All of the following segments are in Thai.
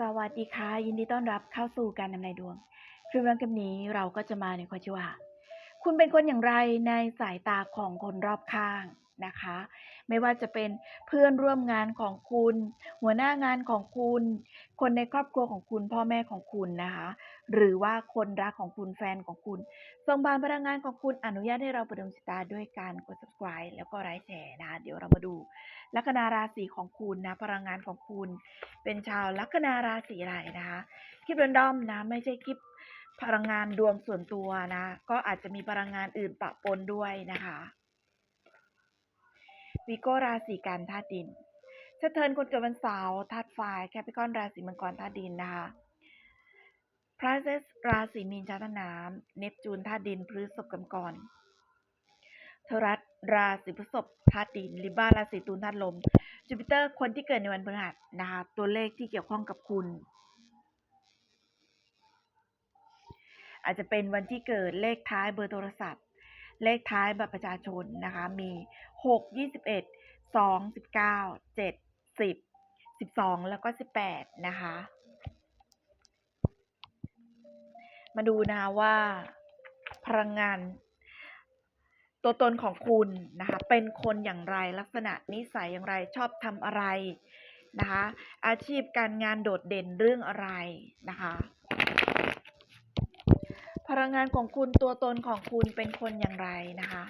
สวัสดีค่ะ ยินดีต้อนรับเข้าสู่การนำนายดวงคลิปวันนี้เราก็จะมาในข้อที่ว่าคุณเป็นคนอย่างไรในสายตาของคนรอบข้างนะคะ ไม่ว่าจะเป็นเพื่อนร่วมงานของคุณ หัวหน้างานของคุณ คนในครอบครัวของคุณ พ่อแม่ของคุณนะคะ หรือว่าคนรักของคุณแฟนของคุณส่งบานพลังงานของคุณอนุญาตให้เราประดมสตาด้วยการกด subscribe แล้วก็ไลค์แชร์นะเดี๋ยวเรามาดู ลัคนาราศีของคุณนะพลังงานของคุณ เป็นชาวลัคนาราศีอะไรนะคะคลิปเรนดอมนะไม่ใช่คลิปพลังงานดวงส่วนตัวนะ ก็อาจจะมีพลังงานอื่นปะปนด้วยนะคะวิโกราศีกันธาตุดินเชเทิร์นคนเกิดวันเสาร์ธาตุไฟแคปิคอนราศีมังกรธาตุดินนะคะ ระเซสราศีมีนชาติน้ำเนปจูนธาตุดินพฤษภกมกรทอรัสราศีพฤษภธาตุดินลิบ้าราศีตุลธาตุลม จูปิเตอร์คนที่เกิดในวันพฤหัสนะคะตัวเลขที่เกี่ยวข้องกับคุณ อาจจะเป็นวันที่เกิดเลขท้ายเบอร์โทรศัพท์ เลขท้ายบัตรประชาชนนะคะมีหกยี่สิบเอ็ดสองสิบเก้าเจ็ดสิบสิบสองแล้วก็สิบแปดนะคะ มาดูนะคะว่าพลังงาน ตัวตนของคุณนะคะ เป็นคนอย่างไรลักษณะนิสัยอย่างไรชอบทำอะไรนะคะ อาชีพการงานโดดเด่นเรื่องอะไรนะคะ พลังงานของคุณตัวตนของคุณเป็นคนอย่างไรนะคะ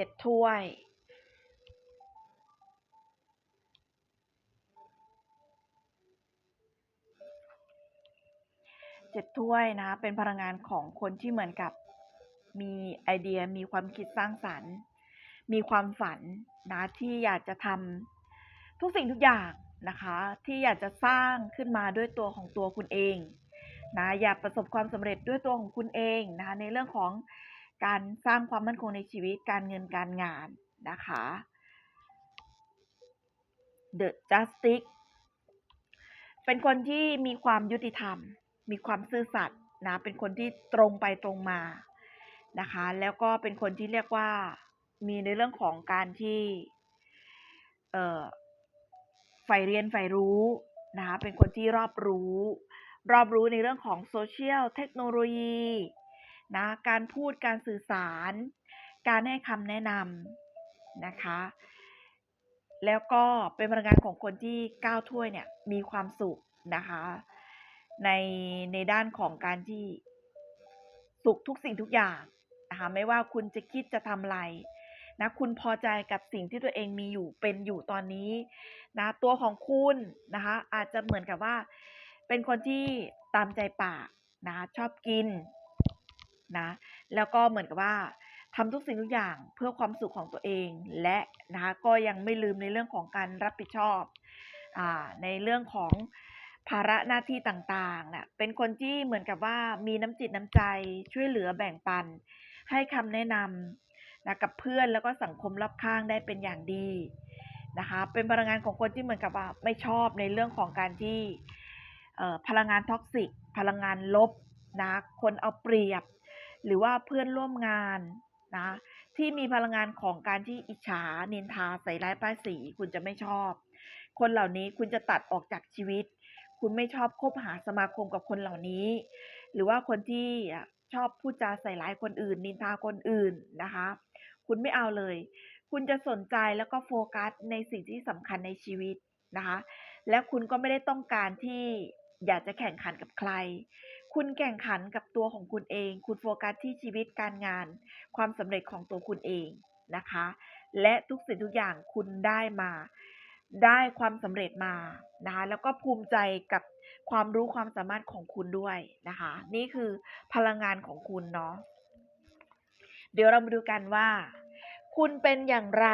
เจ็ดถ้วยเจ็ดถ้วยนะคะเป็นพลังงานของคนที่เหมือนกับมีไอเดียมีความคิดสร้างสรรค์ มีความฝันนะที่อยากจะทำทุกสิ่งทุกอย่างนะคะ ที่อยากจะสร้างขึ้นมาด้วยตัวของตัวคุณเองนะอยากประสบความสำเร็จด้วยตัวของคุณเองนะคะในเรื่องของ การสร้างความมั่นคงในชีวิตการเงินการงานนะคะ The Justice เป็นคนที่มีความยุติธรรม มีความซื่อสัตย์นะ เป็นคนที่ตรงไปตรงมานะคะ แล้วก็เป็นคนที่เรียกว่ามีในเรื่องของการที่เอ่อใฝ่เรียนฝ่รู้นะคะ เป็นคนที่รอบรู้ รอบรู้ในเรื่องของโซเชียลเทคโนโลยี นะการพูดการสื่อสาร การให้คำแนะนำนะคะ แล้วก็เป็นพลังงานของคนที่ก้าวถ้วยเนี่ยมีความสุขนะคะ ในในด้านของการที่สุขทุกสิ่งทุกอย่างนะคะไม่ว่าคุณจะคิดจะทำอะไรนะคุณพอใจกับสิ่งที่ตัวเองมีอยู่เป็นอยู่ตอนนี้นะตัวของคุณนะคะอาจจะเหมือนกับว่า เป็นคนที่ตามใจปากนะชอบกิน นะ แล้วก็เหมือนกับว่าทำทุกสิ่งทุกอย่างเพื่อความสุขของตัวเอง และนะคะก็ยังไม่ลืมในเรื่องของการรับผิดชอบอในเรื่องของภาระหน้าที่ต่างๆนะเป็นคนที่เหมือนกับว่ามีน้ำจิตน้ำใจช่วยเหลือแบ่งปัน ให้คำแนะนำนะกับเพื่อนแล้วก็สังคมรอบข้างได้เป็นอย่างดีนะคะเป็นพลังงานของคนที่เหมือนกับว่าไม่ชอบในเรื่องของการที่พลังงานท็อกซิกพลังงานลบนะคนเอาเปรียบ หรือว่าเพื่อนร่วมงานนะที่มีพลังงานของการที่อิจฉานินทาใส่ร้ายป้ายสีคุณจะไม่ชอบ คนเหล่านี้คุณจะตัดออกจากชีวิต คุณไม่ชอบคบหาสมาคมกับคนเหล่านี้ หรือว่าคนที่ชอบพูดจาใส่ร้ายคนอื่น นินทาคนอื่นนะคะ คุณไม่เอาเลย คุณจะสนใจแล้วก็โฟกัสในสิ่งที่สำคัญในชีวิตนะคะ และคุณก็ไม่ได้ต้องการที่ อยากจะแข่งขันกับใคร คุณแข่งขันกับตัวของคุณเอง คุณโฟกัสที่ชีวิตการงาน ความสำเร็จของตัวคุณเองนะคะ และทุกสิ่งทุกอย่างคุณได้มา ได้ความสำเร็จมานะคะแล้วก็ภูมิใจกับความรู้ความสามารถของคุณด้วยนะคะ นี่คือพลังงานของคุณเนาะเดี๋ยวเรามาดูกันว่า คุณเป็นอย่างไร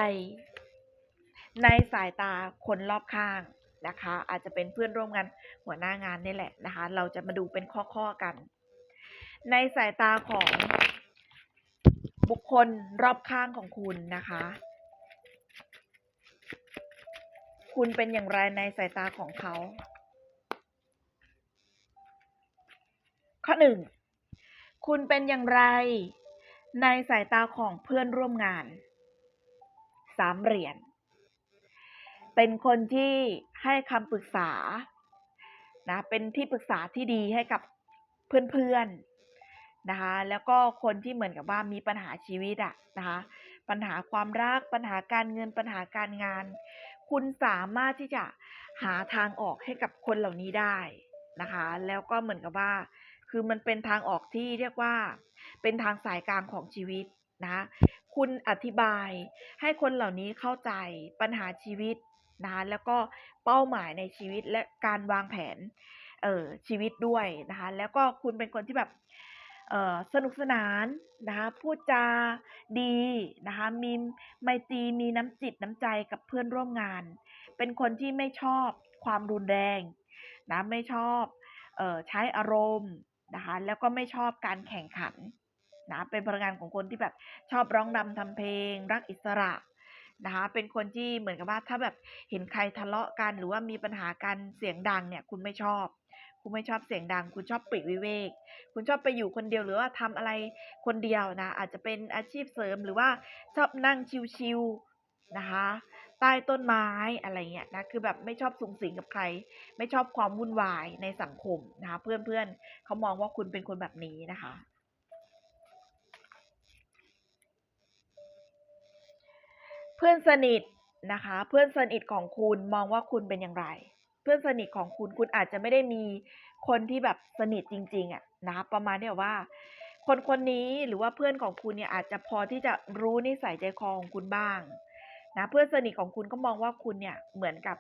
ในสายตาคนรอบข้าง นะคะ อาจจะเป็นเพื่อนร่วมงานหัวหน้างานนี่แหละนะคะ เราจะมาดูเป็นข้อๆกัน ในสายตาของบุคคลรอบข้างของคุณนะคะ คุณเป็นอย่างไรในสายตาของเขา ข้อหนึ่งคุณเป็นอย่างไรในสายตาของเพื่อนร่วมงานสามเหรียญเป็นคนที่ ให้คำปรึกษานะเป็นที่ปรึกษาที่ดีให้กับเพื่อนๆนะคะแล้วก็คนที่เหมือนกับว่ามีปัญหาชีวิตอะนะคะปัญหาความรักปัญหาการเงินปัญหาการงาน คุณสามารถที่จะหาทางออกให้กับคนเหล่านี้ได้นะคะ แล้วก็เหมือนกับว่า คือมันเป็นทางออกที่เรียกว่า เป็นทางสายกลางของชีวิตนะคุณอธิบายให้คนเหล่านี้เข้าใจปัญหาชีวิต นะคะแล้วก็เป้าหมายในชีวิตและการวางแผนเอ่อชีวิตด้วยนะคะแล้วก็คุณเป็นคนที่แบบเอ่อสนุกสนานนะคะพูดจาดีนะคะมีไมตรีมีน้ำจิตน้ำใจกับเพื่อนร่วมงาน เป็นคนที่ไม่ชอบความรุนแรงนะไม่ชอบเอ่อใช้อารมณ์นะคะแล้วก็ไม่ชอบการแข่งขันนะเป็นพลังงานของคนที่แบบชอบร้องรำทำเพลง รักอิสระ นะคะ เป็นคนที่เหมือนกับว่าถ้าแบบเห็นใครทะเลาะกัน หรือว่ามีปัญหากันเสียงดังเนี่ย คุณไม่ชอบ คุณไม่ชอบเสียงดัง คุณชอบปลีกวิเวก คุณชอบไปอยู่คนเดียวหรือว่าทำอะไรคนเดียวนะ อาจจะเป็นอาชีพเสริมหรือว่าชอบนั่งชิลๆนะคะใต้ต้นไม้อะไรเงี้ยนะคือแบบไม่ชอบสุงสิงกับใคร ไม่ชอบความวุ่นวายในสังคมนะคะ เพื่อนๆเขามองว่าคุณเป็นคนแบบนี้นะคะ พื่อนสนิทนะคะ เพื่อนสนิทของคุณมองว่าคุณเป็นอย่างไร เพื่อนสนิทของคุณคุณอาจจะไม่ได้มีคนที่แบบสนิทจริง ๆอะนะคะประมาณที่แบบว่า คนคนนี้หรือว่าเพื่อนของคุณเนี่ยอาจจะพอที่จะรู้นิสัยใจคอของคุณบ้างนะเพื่อนสนิทของคุณก็มองว่าคุณเนี่ยเหมือนกับ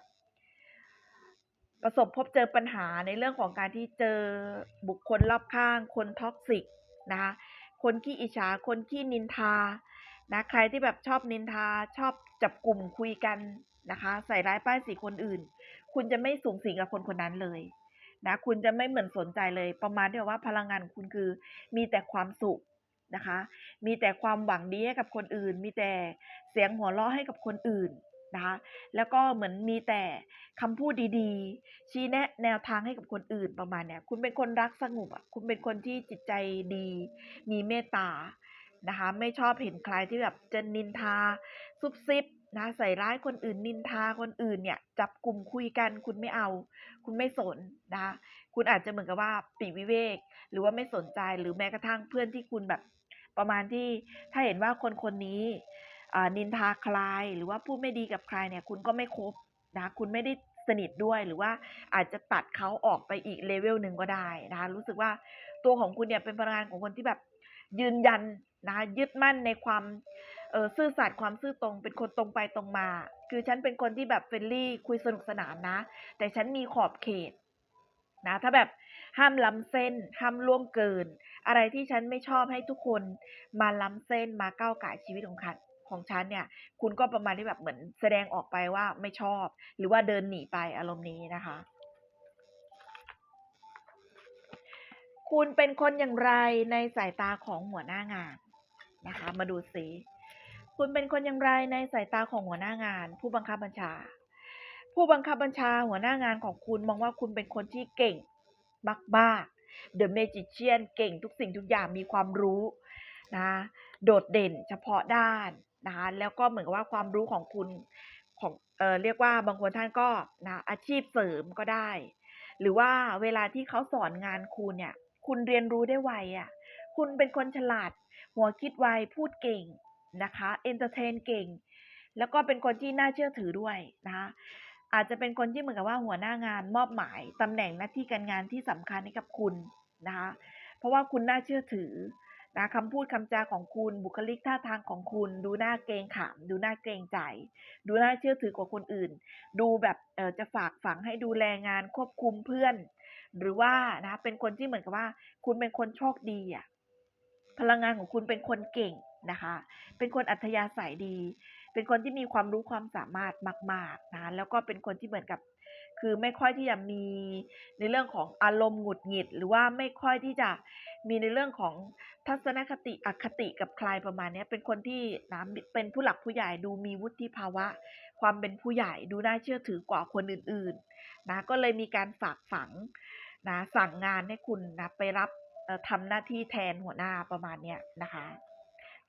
ประสบพบเจอปัญหาในเรื่องของการที่เจอบุคคลรอบข้าง คน toxic นะคะคนขี้อิจฉาคนขี้นินทา นะใครที่แบบชอบนินทาชอบจับกลุ่มคุยกันนะคะ ใส่ร้ายป้ายสีคนอื่น คุณจะไม่สุงสิงกับคนคนนั้นเลยนะคุณจะไม่เหมือนสนใจเลย ประมาณที่ว่าพลังงานคุณคือ มีแต่ความสุขนะคะ มีแต่ความหวังดีให้กับคนอื่น มีแต่เสียงหัวเราะให้กับคนอื่นนะคะแล้วก็เหมือนมีแต่คำพูดดีๆ ชี้แนะแนวทางให้กับคนอื่นประมาณเนี้ยคุณเป็นคนรักสงบอะคุณเป็นคนที่จิตใจดี มีเมตตา นะคะ ไม่ชอบเห็นใครที่แบบจะนินทาซุบซิบนะใส่ร้ายคนอื่นนินทาคนอื่นเนี่ย จับกลุ่มคุยกันคุณไม่เอา คุณไม่สนนะคะคุณอาจจะเหมือนกับว่าปีวิเวก หรือว่าไม่สนใจหรือแม้กระทั่งเพื่อนที่คุณแบบ ประมาณที่ถ้าเห็นว่าคนคนนี้อ่านินทาใครหรือว่าพูดไม่ดีกับใครเนี่ย คุณก็ไม่คบนะคุณไม่ได้สนิทด้วยหรือว่าอาจจะตัดเขาออกไปอีก level หนึ่งก็ได้นะคะรู้สึกว่าตัวของคุณเนี่ยเป็นพลังงานของคนที่แบบ ยืนยันนะยึดมั่นในความเออซื่อสัตย์ความซื่อตรง เป็นคนตรงไปตรงมา คือฉันเป็นคนที่แบบ friendly คุยสนุกสนานนะ แต่ฉันมีขอบเขตนะถ้าแบบห้ามล้ำเส้น ห้ามล่วงเกิน อะไรที่ฉันไม่ชอบให้ทุกคนมาล้ำเส้นมาก้าวไก่ชีวิตของคันของฉันเนี่ย คุณก็ประมาณที่แบบเหมือนแสดงออกไปว่าไม่ชอบ หรือว่าเดินหนีไปอารมณ์นี้นะคะ คุณเป็นคนอย่างไรในสายตาของหัวหน้างานนะคะ มาดูซิคุณเป็นคนอย่างไรในสายตาของหัวหน้างาน ผู้บังคับบัญชา ผู้บังคับบัญชาหัวหน้างานของคุณมองว่าคุณเป็นคนที่เก่งมากๆ The Magician เก่งทุกสิ่งทุกอย่างมีความรู้นะโดดเด่นเฉพาะด้านนะคะแล้วก็เหมือนกับว่าความรู้ของคุณของเออเรียกว่าบางคนท่านก็นะอาชีพเสริมก็ได้ หรือว่าเวลาที่เขาสอนงานคุณเนี่ย คุณเรียนรู้ได้ไวอะคุณเป็นคนฉลาด หัวคิดไว พูดเก่งนะคะเอนเทอร์เทนเก่ง แล้วก็เป็นคนที่น่าเชื่อถือด้วยนะคะอาจจะเป็นคนที่เหมือนกับว่าหัวหน้างานมอบหมายตำแหน่งหน้าที่การงานที่สำคัญให้กับคุณนะคะเพราะว่าคุณน่าเชื่อถือนะคำพูดคำจาของคุณบุคลิกท่าทางของคุณ ดูน่าเกรงขาม ดูน่าเกรงใจ ดูน่าเชื่อถือกว่าคนอื่น ดูแบบเออจะฝากฝังให้ดูแลงานควบคุมเพื่อน หรือว่านะคะเป็นคนที่เหมือนกับว่า คุณเป็นคนโชคดีอะพลังงานของคุณเป็นคนเก่งนะคะ เป็นคนอัธยาศัยดี เป็นคนที่มีความรู้ความสามารถมาก ๆนะคะแล้วก็เป็นคนที่เหมือนกับ คือไม่ค่อยที่จะมีในเรื่องของอารมณ์หงุดหงิด หรือว่าไม่ค่อยที่จะมีในเรื่องของทัศนคติอคติกับใครประมาณนี้เป็นคนที่นะเป็นผู้หลักผู้ใหญ่ดูมีวุฒิภาวะ ความเป็นผู้ใหญ่ดูน่าเชื่อถือกว่าคนอื่น ๆ นะก็เลยมีการฝากฝัง นะสั่งงานให้คุณนะไปรับเอ่อทำหน้าที่แทนหัวหน้าประมาณเนี้ยนะคะ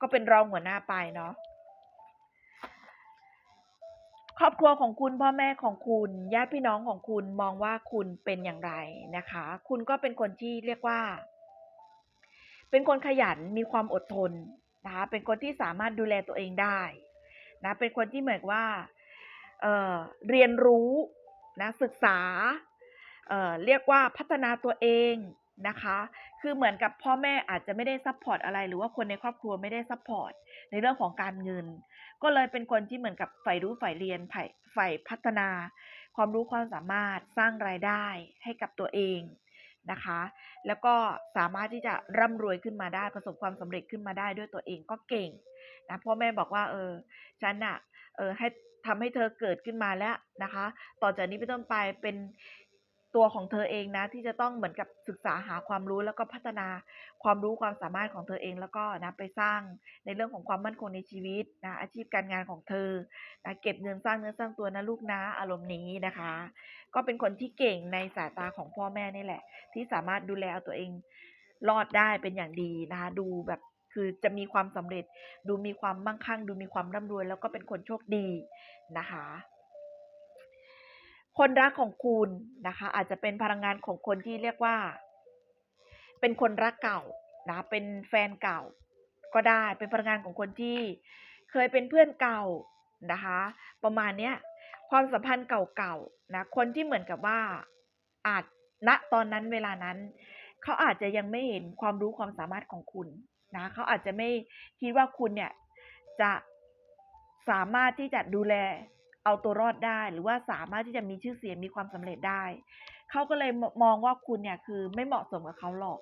ก็เป็นรองหัวหน้าไปเนาะครอบครัวของคุณพ่อแม่ของคุณญาติพี่น้องของคุณมองว่าคุณเป็นอย่างไรนะคะ คุณก็เป็นคนที่เรียกว่า เป็นคนขยันมีความอดทนนะคะเป็นคนที่สามารถดูแลตัวเองได้นะเป็นคนที่เหมือนว่าเเรียนรู้นะศึกษา เเรียกว่าพัฒนาตัวเองนะคะ คือเหมือนกับพ่อแม่อาจจะไม่ได้ซัพพอร์ตอะไร หรือว่าคนในครอบครัวไม่ได้ซัพพอร์ตในเรื่องของการเงิน ก็เลยเป็นคนที่เหมือนกับใฝ่รู้ใฝ่เรียนใฝ่ใฝ่พัฒนา ความรู้ความสามารถสร้างรายได้ให้กับตัวเองนะคะ แล้วก็สามารถที่จะร่ำรวยขึ้นมาได้ประสบความสำเร็จขึ้นมาได้ด้วยตัวเองก็เก่งนะพ่อแม่บอกว่า เออฉันอะเออให้ทำให้เธอเกิดขึ้นมาแล้วนะคะ ต่อจากนี้ไปต้นไปเป็น ตัวของเธอเองนะ ที่จะต้องเหมือนกับศึกษาหาความรู้แล้วก็พัฒนาความรู้ความสามารถของเธอเองแล้วก็นะไปสร้างในเรื่องของความมั่นคงในชีวิตนะอาชีพการงานของเธอนะเก็บเงินสร้างเนื้อสร้างตัวนะลูกนะอารมณ์นี้นะคะ ก็เป็นคนที่เก่งในสายตาของพ่อแม่นี่แหละ ที่สามารถดูแลเอาตัวเองรอดได้เป็นอย่างดีนะคะดูแบบคือจะมีความสำเร็จดูมีความมั่งคั่ง ดูมีความร่ำรวย แล้วก็เป็นคนโชคดีนะคะ คนรักของคุณนะคะ อาจจะเป็นพลังงานของคนที่เรียกว่า เป็นคนรักเก่านะเป็นแฟนเก่า ก็ได้เป็นพลังงานของคนที่เคยเป็นเพื่อนเก่านะคะ ประมาณเนี้ยความสัมพันธ์เก่าๆนะคนที่เหมือนกับว่าอาจณตอนนั้นเวลานั้นเขาอาจจะยังไม่เห็นความรู้ความสามารถของคุณนะเขาอาจจะไม่คิดว่าคุณเนี่ยจะสามารถที่จะดูแล เอาตัวรอดได้ หรือว่าสามารถที่จะมีชื่อเสียงมีความสำเร็จได้ เขาก็เลยมองว่าคุณเนี่ยคือไม่เหมาะสมกับเขาหรอก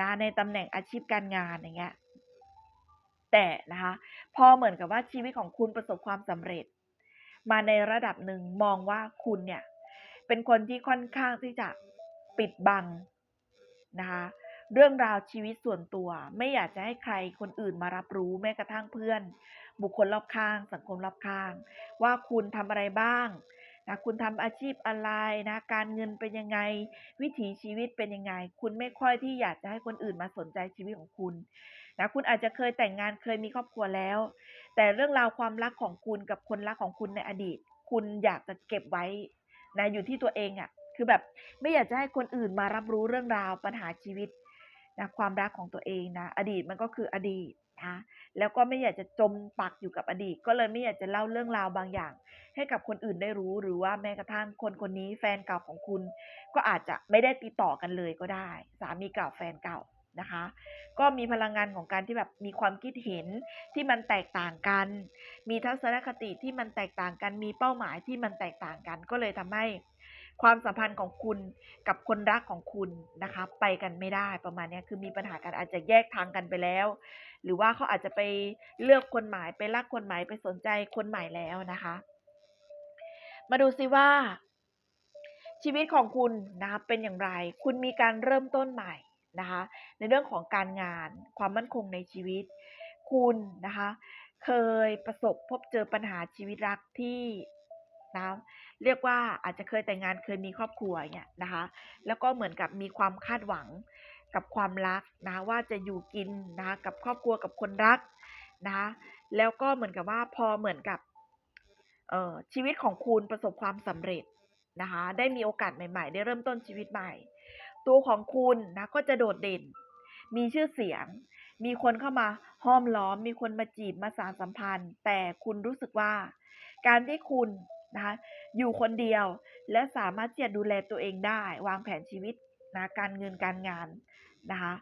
นะในตำแหน่งอาชีพการงานอย่างเงี้ยแต่นะคะพอเหมือนกับว่าชีวิตของคุณประสบความสำเร็จ มาในระดับหนึ่งมองว่าคุณเนี่ยเป็นคนที่ค่อนข้างที่จะปิดบังนะคะ เรื่องราวชีวิตส่วนตัว ไม่อยากจะให้ใครคนอื่นมารับรู้แม้กระทั่งเพื่อน บุคคลรอบข้าง สังคมรอบข้าง ว่าคุณทำอะไรบ้างนะคุณทำอาชีพอะไรนะการเงินเป็นยังไง วิถีชีวิตเป็นยังไง คุณไม่ค่อยที่อยากจะให้คนอื่นมาสนใจชีวิตของคุณนะคุณอาจจะเคยแต่งงานเคยมีครอบครัวแล้ว แต่เรื่องราวความรักของคุณกับคนรักของคุณในอดีต คุณอยากจะเก็บไว้นะอยู่ที่ตัวเองอะ่ะคือแบบไม่อยากจะให้คนอื่นมารับรู้เรื่องราวปัญหาชีวิต นะความรักของตัวเองนะอดีตมันก็คืออดีตนะแล้วก็ไม่อยากจะจมปักอยู่กับอดีต ก็เลยไม่อยากจะเล่าเรื่องราวบางอย่าง ให้กับคนอื่นได้รู้หรือว่าแม้กระทั่งคนคนนี้แฟนเก่าของคุณ ก็อาจจะไม่ได้ติดต่อกันเลยก็ได้ สามีเก่าแฟนเก่านะคะ ก็มีพลังงานของการที่แบบมีความคิดเห็นที่มันแตกต่างกัน มีทัศนคติที่มันแตกต่างกัน มีเป้าหมายที่มันแตกต่างกัน ก็เลยทำให้ ความสัมพันธ์ของคุณกับคนรักของคุณนะคะ ไปกันไม่ได้ประมาณนี้คือมีปัญหากันอาจจะแยกทางกันไปแล้ว หรือว่าเขาอาจจะไปเลือกคนใหม่ไปรักคนใหม่ไปสนใจคนใหม่แล้วนะคะ มาดูซิว่า ชีวิตของคุณนะคะเป็นอย่างไร คุณมีการเริ่มต้นใหม่นะคะ ในเรื่องของการงานความมั่นคงในชีวิต คุณนะคะ เคยประสบพบเจอปัญหาชีวิตรักที่ นะเรียกว่าอาจจะเคยแต่งงานเคยมีครอบครัวเนี่ยนะคะ แล้วก็เหมือนกับมีความคาดหวังกับความรักนะว่าจะอยู่กินนะคะกับครอบครัวกับคนรักนะคะแล้วก็เหมือนกับว่าพอเหมือนกับเอ่อชีวิตของคุณประสบความสำเร็จนะคะได้มีโอกาสใหม่ ๆ ได้เริ่มต้นชีวิตใหม่ ตัวของคุณนะก็จะโดดเด่น มีชื่อเสียง มีคนเข้ามาห้อมล้อม มีคนมาจีบมาสานสัมพันธ์ แต่คุณรู้สึกว่า การที่คุณ นะคะ อยู่คนเดียวและสามารถที่จะดูแลตัวเองได้ วางแผนชีวิตนะการเงินการงานนะคะ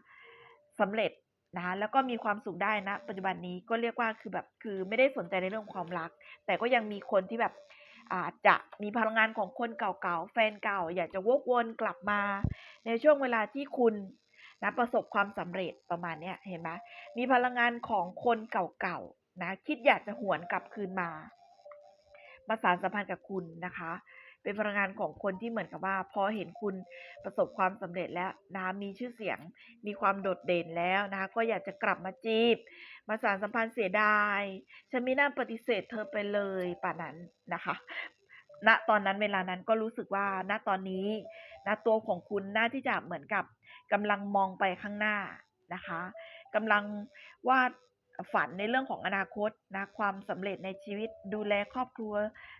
สำเร็จนะคะแล้วก็มีความสุขได้นะ ปัจจุบันนี้ก็เรียกว่าคือแบบคือไม่ได้สนใจในเรื่องความรัก แต่ก็ยังมีคนที่แบบอาจจะมีพลังงานของคนเก่าๆแฟนเก่า อยากจะวกวนกลับมา ในช่วงเวลาที่คุณนะประสบความสำเร็จประมาณเนี้ยเห็นไหมมีพลังงานของคนเก่าๆนะคิดอยากจะหวนกลับคืนมา มาสารสัมพันธ์กับคุณนะคะ เป็นพลังงานของคนที่เหมือนกับว่า พอเห็นคุณประสบความสำเร็จแล้วนะคะมีชื่อเสียง มีความโดดเด่นแล้วนะคะ ก็อยากจะกลับมาจีบมาสานสัมพันธ์เสียดายฉันไม่น่าปฏิเสธเธอไปเลยป่านนั้นนะคะณตอนนั้นเวลานั้นก็รู้สึกว่าณตอนนี้นะตัวของคุณน่าที่จะเหมือนกับกำลังมองไปข้างหน้านะคะกำลังวาด ฝันในเรื่องของอนาคตนะความสำเร็จในชีวิตดูแลครอบครัว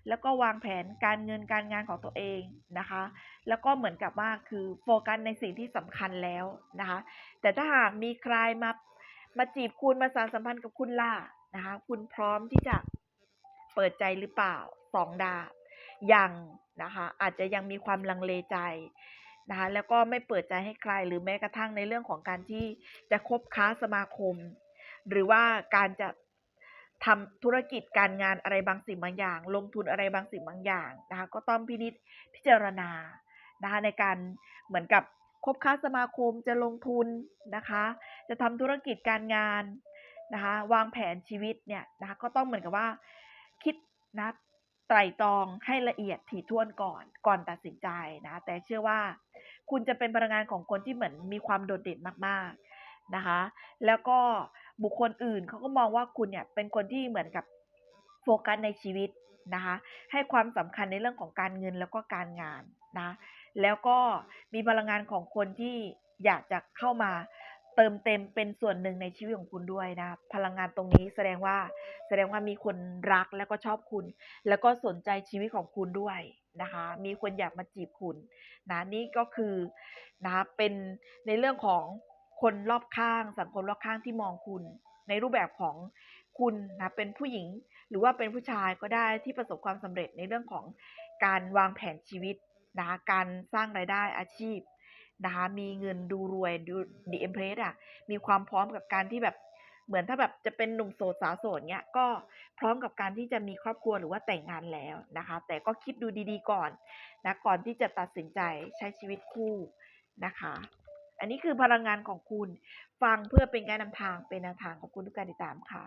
แล้วก็วางแผนการเงินการงานของตัวเองนะคะ แล้วก็เหมือนกับว่าคือโฟกัสในสิ่งที่สำคัญแล้วนะคะ แต่ถ้าหากมีใครมามาจีบคุณมาสานสัมพันธ์กับคุณล่ะนะคะ คุณพร้อมที่จะเปิดใจหรือเปล่าสองดาบยังนะคะอาจจะยังมีความลังเลใจนะคะแล้วก็ไม่เปิดใจให้ใครหรือแม้กระทั่งในเรื่องของการที่จะคบค้าสมาคม หรือว่าการจะทำธุรกิจการงานอะไรบางสิ่งบางอย่าง ลงทุนอะไรบางสิ่งบางอย่างนะคะก็ต้องพินิจพิจารณานะคะในการเหมือนกับคบค้าสมาคมจะลงทุนนะคะ จะทำธุรกิจการงานนะคะวางแผนชีวิตเนี่ยนะคะก็ต้องเหมือนกับว่าคิดนะไตรตรองให้ละเอียดถี่ถ้วนก่อนก่อนตัดสินใจนะแต่เชื่อว่าคุณจะเป็นพลังงานของคนที่เหมือนมีความโดดเด่นมากๆนะคะ แล้วก็ บุคคลอื่นเขาก็มองว่าคุณเนี่ยเป็นคนที่เหมือนกับโฟกัสในชีวิตนะคะให้ความสำคัญในเรื่องของการเงินแล้วก็การงานนะแล้วก็มีพลังงานของคนที่อยากจะเข้ามาเติมเต็มเป็นส่วนหนึ่งในชีวิตของคุณด้วยนะพลังงานตรงนี้แสดงว่าแสดงว่ามีคนรักแล้วก็ชอบคุณ แล้วก็สนใจชีวิตของคุณด้วยนะคะมีคนอยากมาจีบคุณนะนี่ก็คือนะเป็นในเรื่องของ คนรอบข้างสังคมรอบข้างที่มองคุณ ในรูปแบบของคุณนะเป็นผู้หญิงหรือว่าเป็นผู้ชายก็ได้ที่ประสบความสำเร็จในเรื่องของการวางแผนชีวิตนะการสร้างรายได้อาชีพนะคะมีเงินดูรวยดูดีเอ็มเพรสอะมีความพร้อมกับการที่แบบเหมือนถ้าแบบจะเป็นหนุ่มโสดสาวโสดเนี้ยก็พร้อมกับการที่จะมีครอบครัวหรือว่าแต่งงานแล้วนะคะ แต่ก็คิดดูดีๆก่อนนะก่อนที่จะตัดสินใจใช้ชีวิตคู่นะคะ อันนี้คือพลังงานของคุณ ฟังเพื่อเป็นการนำทางเป็นแนวทางของคุณทุกการติดตามค่ะ